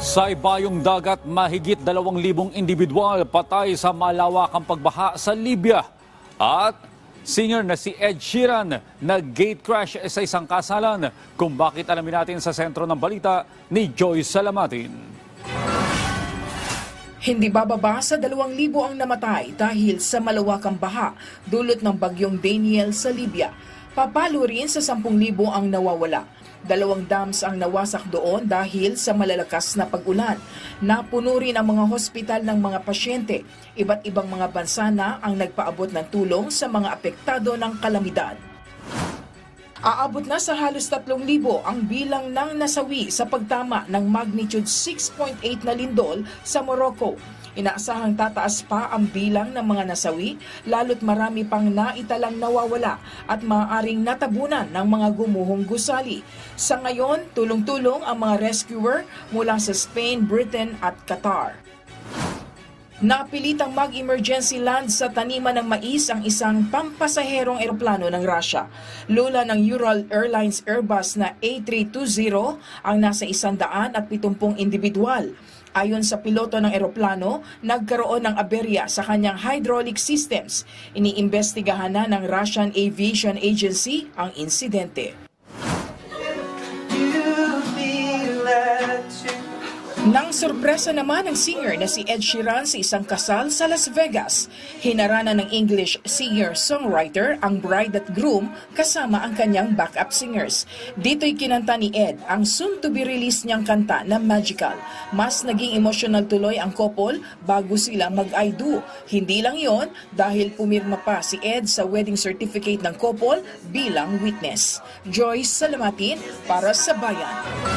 Sa ibayong dagat, mahigit 2,000 individual patay sa malawakang pagbaha sa Libya. At singer na si Ed Sheeran na gate crash sa isang kasalan. Kung bakit alamin natin sa sentro ng balita ni Joyce Salamatin. Hindi bababa sa 2,000 ang namatay dahil sa malawakang baha dulot ng bagyong Daniel sa Libya. Papalo rin sa 10,000 ang nawawala. Dalawang dams ang nawasak doon dahil sa malalakas na pag-ulan. Napuno rin ang mga hospital ng mga pasyente. Iba't ibang mga bansa na ang nagpaabot ng tulong sa mga apektado ng kalamidad. Aabot na sa halos 3,000 ang bilang ng nasawi sa pagtama ng magnitude 6.8 na lindol sa Morocco. Inaasahang tataas pa ang bilang ng mga nasawi, lalo't marami pang naitalang nawawala at maaaring natabunan ng mga gumuhong gusali. Sa ngayon, tulong-tulong ang mga rescuer mula sa Spain, Britain at Qatar. Napilitang mag-emergency land sa taniman ng mais ang isang pampasaherong eroplano ng Russia. Lula ng Ural Airlines Airbus na A320 ang nasa 170 individual. Ayon sa piloto ng eroplano, nagkaroon ng aberya sa kanyang hydraulic systems. Iniimbestigahan na ng Russian Aviation Agency ang insidente. Nang sorpresa naman ang singer na si Ed Sheeran sa isang kasal sa Las Vegas. Hinarana ng English singer-songwriter ang bride at groom kasama ang kanyang backup singers. Dito'y kinanta ni Ed ang soon-to-be-released niyang kanta na Magical. Mas naging emotional tuloy ang couple bago sila mag-I do. Hindi lang yon dahil pumirma pa si Ed sa wedding certificate ng couple bilang witness. Joyce Salamatin para sa Bayan.